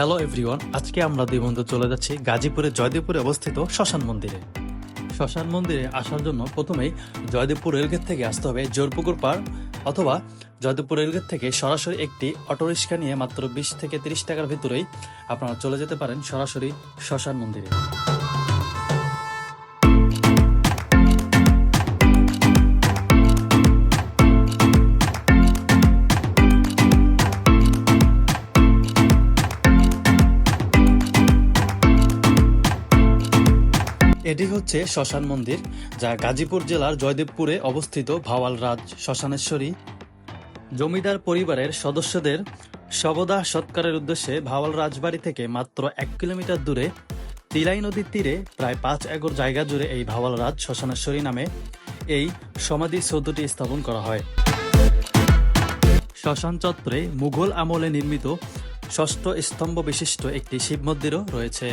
Hello everyone আজকে আমরা দুই বন্ধু চলে যাচ্ছি গাজীপুরের জয়দেবপুরে অবস্থিত শ্মশান মন্দিরে। শ্মশান মন্দিরে আসার জন্য প্রথমেই জয়দেবপুর রেলগেট থেকে আসতে হবে জোরপুকুর পার অথবা জয়দেবপুর রেলগেট থেকে সরাসরি একটি অটোরিক্সা নিয়ে মাত্র বিশ থেকে তিরিশ টাকার ভিতরেই আপনারা চলে যেতে পারেন সরাসরি শ্মশান মন্দিরে। এটি হচ্ছে শ্মশান মন্দির, যা গাজীপুর জেলার জয়দেবপুরে অবস্থিত ভাওয়াল রাজ শ্মশানেশ্বরী। জমিদার পরিবারের সদস্যদের শবদাহ সৎকারের উদ্দেশ্যে ভাওয়াল রাজবাড়ি থেকে মাত্র এক কিলোমিটার দূরে তিলাই নদীর তীরে প্রায় পাঁচ একর জায়গা জুড়ে এই ভাওয়াল রাজ শ্মশানেশ্বরী নামে এই সমাধি সৌধটি স্থাপন করা হয়। শ্মশান চত্বরে মুঘল আমলে নির্মিত ষষ্ঠ স্তম্ভ বিশিষ্ট একটি শিব মন্দিরও রয়েছে।